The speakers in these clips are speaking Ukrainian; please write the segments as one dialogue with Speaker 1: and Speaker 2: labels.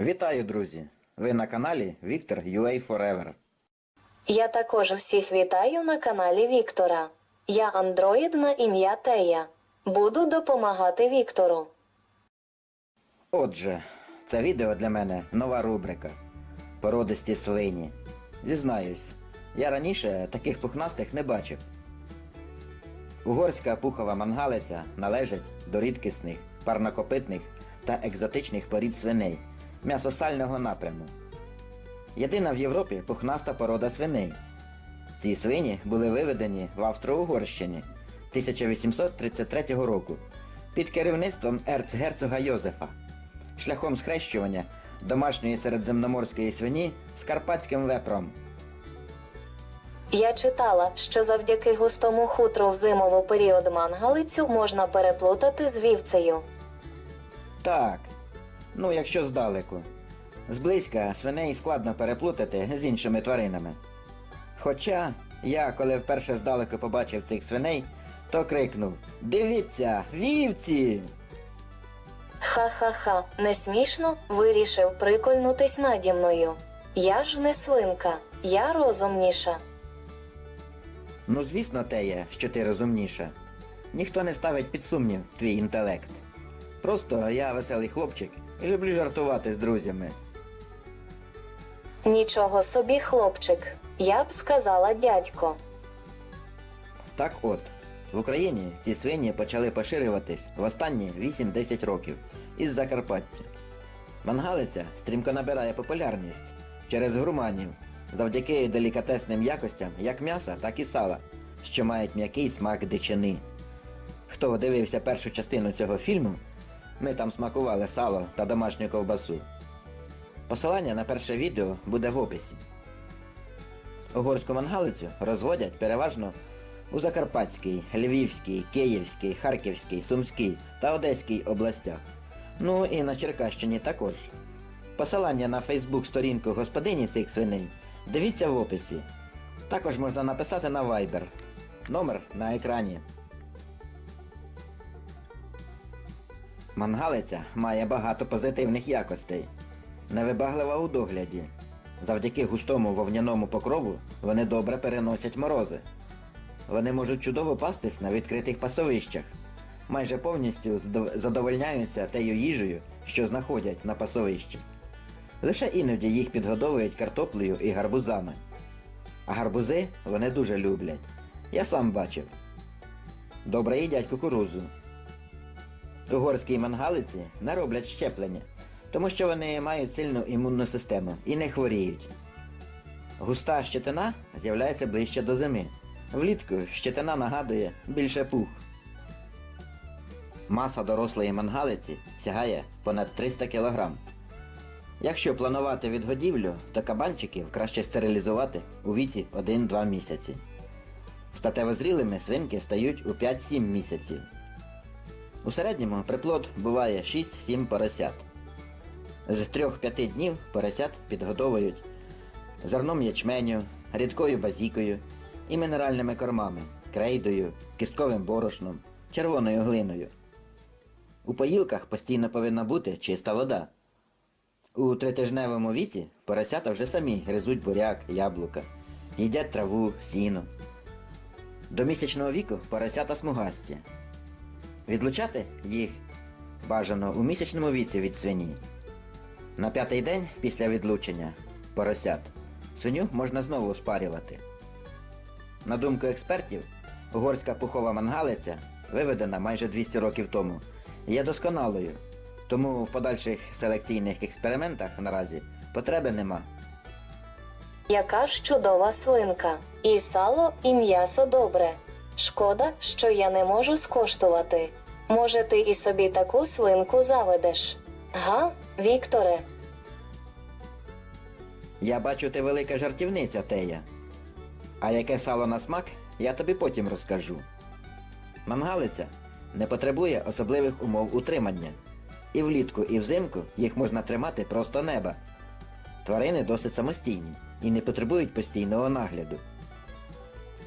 Speaker 1: Вітаю, друзі! Ви на каналі Віктор UA Forever.
Speaker 2: Я також всіх вітаю на каналі Віктора. Я андроїд на ім'я Тея. Буду допомагати Віктору.
Speaker 1: Отже, це відео для мене нова рубрика Породисті свині. Зізнаюсь, я раніше таких пухнастих не бачив. Угорська пухова мангалиця належить до рідкісних, парнокопитних та екзотичних порід свиней м'ясосального напряму. Єдина в Європі пухнаста порода свиней. Ці свині були виведені в Австро-Угорщині 1833 року під керівництвом ерцгерцога Йозефа шляхом схрещування домашньої середземноморської свині з карпатським вепром.
Speaker 2: Я читала, що завдяки густому хутру в зимовий період мангалицю можна переплутати з вівцею.
Speaker 1: Так, ну якщо здалеку. Зблизька свиней складно переплутати з іншими тваринами. Хоча я, коли вперше здалеку побачив цих свиней, то крикнув Дивіться, вівці!
Speaker 2: Ха-ха-ха, не смішно вирішив прикольнутись наді мною. Я ж не свинка, я розумніша.
Speaker 1: Ну, звісно, теє, що ти розумніша. Ніхто не ставить під сумнів твій інтелект. Просто я веселий хлопчик люблю жартувати з друзями.
Speaker 2: Нічого собі, хлопчик. Я б сказала дядько.
Speaker 1: Так от, в Україні ці свині почали поширюватись в останні 8-10 років із Закарпаття. Мангалиця стрімко набирає популярність через гурманів завдяки делікатесним якостям як м'яса, так і сала, що мають м'який смак дичини. Хто дивився першу частину цього фільму, ми там смакували сало та домашню ковбасу. Посилання на перше відео буде в описі. Угорську мангалицю розводять переважно у Закарпатській, Львівській, Київській, Харківській, Сумській та Одеській областях. Ну і на Черкащині також. Посилання на Фейсбук сторінку господині цих свиней дивіться в описі. Також можна написати на Viber. Номер на екрані. Мангалиця має багато позитивних якостей. Невибаглива у догляді. Завдяки густому вовняному покрову вони добре переносять морози. Вони можуть чудово пастись на відкритих пасовищах, майже повністю задовольняються тею їжею, що знаходять на пасовищі. Лише іноді їх підгодовують картоплею і гарбузами. А гарбузи вони дуже люблять. Я сам бачив. Добре їдять кукурудзу. Угорські мангалиці не роблять щеплення, тому що вони мають сильну імунну систему і не хворіють. Густа щетина з'являється ближче до зими. Влітку щетина нагадує більше пух. Маса дорослої мангалиці сягає понад 300 кг. Якщо планувати відгодівлю, то кабанчиків краще стерилізувати у віці 1-2 місяці. Статево зрілими свинки стають у 5-7 місяців. У середньому приплод буває 6-7 поросят. З 3-5 днів поросят підгодовують зерном ячменю, рідкою базікою і мінеральними кормами, крейдою, кістковим борошном, червоною глиною. У поїлках постійно повинна бути чиста вода. У тритижневому віці поросята вже самі гризуть буряк, яблука, їдять траву, сіно. До місячного віку поросята смугасті. Відлучати їх бажано у місячному віці від свині. На п'ятий день після відлучення поросят свиню можна знову спарювати. На думку експертів, угорська пухова мангалиця, виведена майже 200 років тому, є досконалою, тому в подальших селекційних експериментах наразі потреби нема.
Speaker 2: Яка ж чудова свинка. І сало, і м'ясо добре. Шкода, що я не можу скоштувати. Може, ти і собі таку свинку заведеш. Га, Вікторе?
Speaker 1: Я бачу, ти велика жартівниця, Тея. А яке сало на смак, я тобі потім розкажу. Мангалиця не потребує особливих умов утримання. І влітку, і взимку їх можна тримати просто неба. Тварини досить самостійні і не потребують постійного нагляду.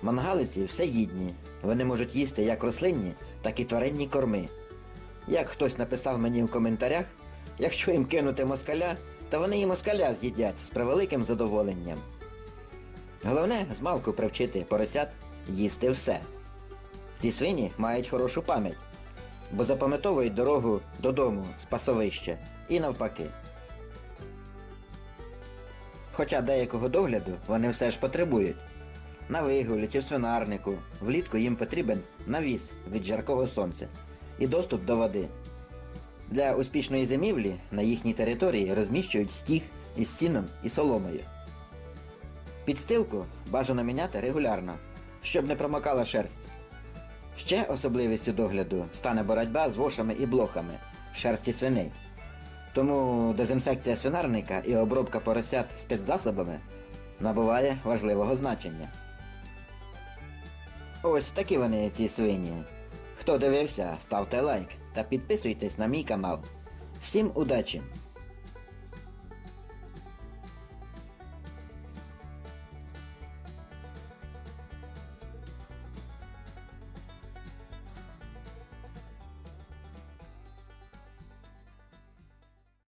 Speaker 1: Мангалиці всеїдні. Вони можуть їсти як рослинні, так і тваринні корми. Як хтось написав мені в коментарях, якщо їм кинути москаля, Та вони і москаля з'їдять з превеликим задоволенням. Головне змалку привчити поросят їсти все. Ці свині мають хорошу пам'ять, бо запам'ятовують дорогу додому з пасовища і навпаки. Хоча деякого догляду вони все ж потребують. На вигулі чи свинарнику влітку їм потрібен навіс від жаркого сонця і доступ до води. Для успішної зимівлі на їхній території розміщують стіг із сіном і соломою. Підстилку бажано міняти регулярно, щоб не промокала шерсть. Ще особливістю догляду стане боротьба з вошами і блохами в шерсті свиней. Тому дезінфекція свинарника і обробка поросят спецзасобами набуває важливого значення. Ось такі вони ці свині. Хто дивився, ставте лайк та підписуйтесь на мій канал. Всім удачі!